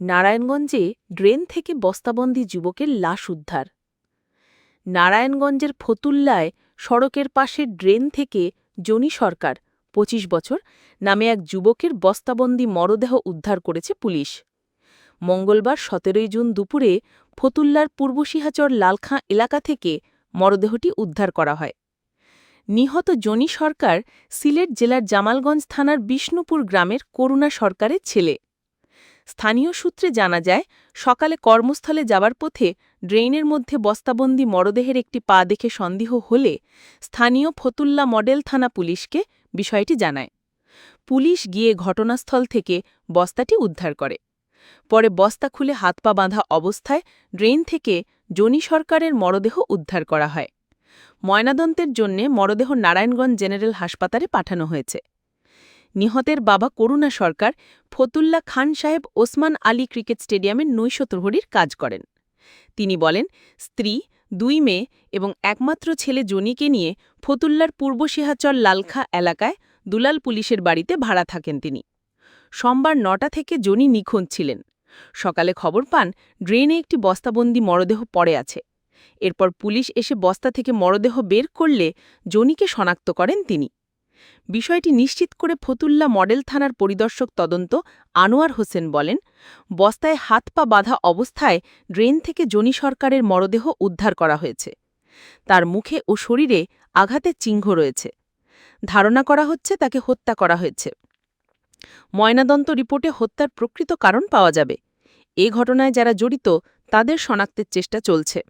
নারায়ণগঞ্জে ড্রেন থেকে বস্তাবন্দি যুবকের লাশ উদ্ধার। নারায়ণগঞ্জের ফতুল্লায় সড়কের পাশে ড্রেন থেকে জনি সরকার ২৫ বছর, নামে এক যুবকের বস্তাবন্দি মরদেহ উদ্ধার করেছে পুলিশ। মঙ্গলবার সতেরোই জুন দুপুরে ফতুল্লার পূর্বশিহাচর লালখাঁ এলাকা থেকে মরদেহটি উদ্ধার করা হয়। নিহত জনি সরকার সিলেট জেলার জামালগঞ্জ থানার বিষ্ণুপুর গ্রামের করুণা সরকারের ছেলে। স্থানীয় সূত্রে জানা যায়, সকালে কর্মস্থলে যাবার পথে ড্রেইনের মধ্যে বস্তাবন্দি মরদেহের একটি পা দেখে সন্দেহ হলে স্থানীয় ফতুল্লা মডেল থানা পুলিশকে বিষয়টি জানায়। পুলিশ গিয়ে ঘটনাস্থল থেকে বস্তাটি উদ্ধার করে। পরে বস্তা খুলে হাত পা বাঁধা অবস্থায় ড্রেন থেকে জনি সরকারের মরদেহ উদ্ধার করা হয়। ময়নাদন্তের জন্যে মরদেহ নারায়ণগঞ্জ জেনারেল হাসপাতালে পাঠানো হয়েছে। নিহতের বাবা করুণা সরকার, ফতুল্লা খান সাহেব ওসমান আলী ক্রিকেট স্টেডিয়ামের নৈশতহরীর কাজ করেন। তিনি বলেন, স্ত্রী, দুই মেয়ে এবং একমাত্র ছেলে জনিকে নিয়ে ফতুল্লার পূর্ব সিহাচর লালখা এলাকায় দুলাল পুলিশের বাড়িতে ভাড়া থাকেন তিনি। সোমবার নটা থেকে জনি নিখোঁজ ছিলেন। সকালে খবর পান, ড্রেনে একটি বস্তাবন্দি মরদেহ পড়ে আছে। এরপর পুলিশ এসে বস্তা থেকে মরদেহ বের করলে জনিকে শনাক্ত করেন তিনি। বিষয়টি নিশ্চিত করে ফতুল্লা মডেল থানার পরিদর্শক তদন্ত আনোয়ার হোসেন বলেন, বস্তায় হাত পা বাঁধা অবস্থায় ড্রেন থেকে জনি সরকারের মরদেহ উদ্ধার করা হয়েছে। তার মুখে ও শরীরে আঘাতের চিহ্ন রয়েছে। ধারণা করা হচ্ছে তাকে হত্যা করা হয়েছে। ময়নাদন্ত রিপোর্টে হত্যার প্রকৃত কারণ পাওয়া যাবে। এ ঘটনায় যারা জড়িত, তাদের শনাক্তের চেষ্টা চলছে।